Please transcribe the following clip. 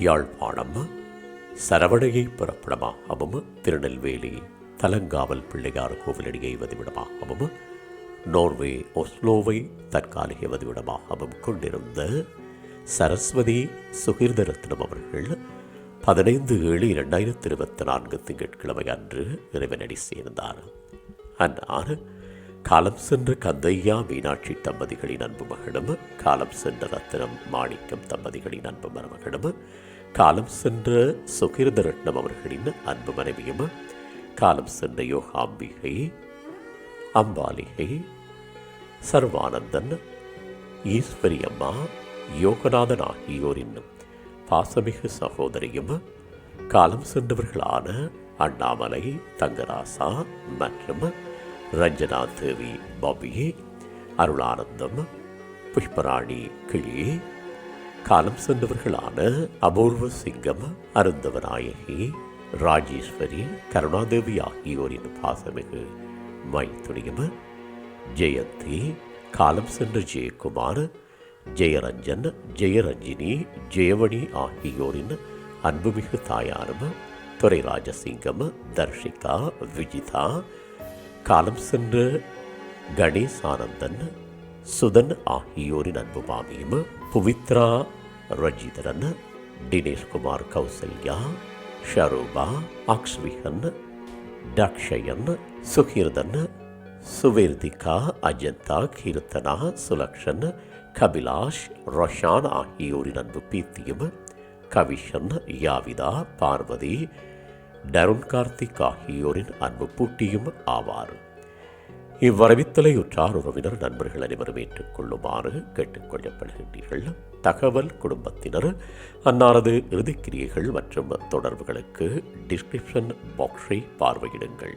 யாழ்ப்பாணம் சரவணையை புறப்படமாகவும் திருநெல்வேலி தலங்காவல் பிள்ளையார் கோவிலடியை வதிவிடமாகவும் நோர்வே ஒஸ்லோவை தற்காலிக வதிவிடமாகவும் கொண்டிருந்த சரஸ்வதி சுகிர்தரத்னம் அவர்கள் பதினைந்து ஏழு இரண்டாயிரத்தி இருபத்தி நான்கு திங்கட்கிழமை அன்று இறைவனடி சேர்ந்தார். அன்னார் காலம் சென்ற கந்தையா மீனாட்சி தம்பதிகளின் அன்பு மகனும் காலம் சென்ற ரத்தினம் மாணிக்கம் தம்பதிகளின் அன்பு மருமகனும் காலம் சென்ற சுகிர்தரட்னம் அவர்களின் அன்பு மனைவியும் காலம் சென்ற யோகாம்பிகை அம்பாலிகை சர்வானந்தன் ஈஸ்வரி அம்மா யோகநாதன் ஆகியோரின் பாசமிகு சகோதரியும் காலம் சென்றவர்களான அண்ணாமலை தங்கராசா மற்றும் ரஞ்சனா தேவி பாபியே அருளானந்தம் புஷ்பராணி கிளியே காலம் சென்றவர்களான அபூர்வ சிங்கம் அருந்தவநாயகி ராஜேஸ்வரி கருணாதேவி ஆகியோரின் பாசமிகு மைத்துணியும் ஜெயந்தி காலம் சென்ற ஜெயக்குமார் ஜெயரஞ்சன் ஜெயரஞ்சினி ஜெயவணி ஆகியோரின் அன்புமிகு தாயாரும் துரை ராஜசிங்கம் தர்ஷிகா விஜிதா காலம் சென்ற கணேஷ் ஆனந்தன் சுதன் ஆகியோரின் அன்பு மாமியும் புவித்ரா ரஜிதரன் தினேஷ்குமார் கௌசல்யா ஷரூபா அக்ஸ்விகன் டக்ஷயன் சுகீர்தன் சுவேர்திகா அஜந்தா கீர்த்தனா சுலக்ஷன் கபிலாஷ் ரொஷான் ஆகியோரின் அன்பு பீத்தியும் கவிஷன் யாவிதா பார்வதி டருண் கார்த்திக் ஆகியோரின் அன்பு பூட்டியும் ஆவார். இவ்வரவித்தலை உற்றார் உறவினர் நண்பர்கள் அனைவரும் ஏற்றுக்கொள்ளுமாறு கேட்டுக்கொள்ளப்படுகின்றீர்கள் தகவல் குடும்பத்தினர் அன்னாரது இறுதிக்கிரியைகள் மற்றும் தொடர்புகளுக்கு டிஸ்கிரிப்ஷன் பாக்ஸை பார்வையிடுங்கள்.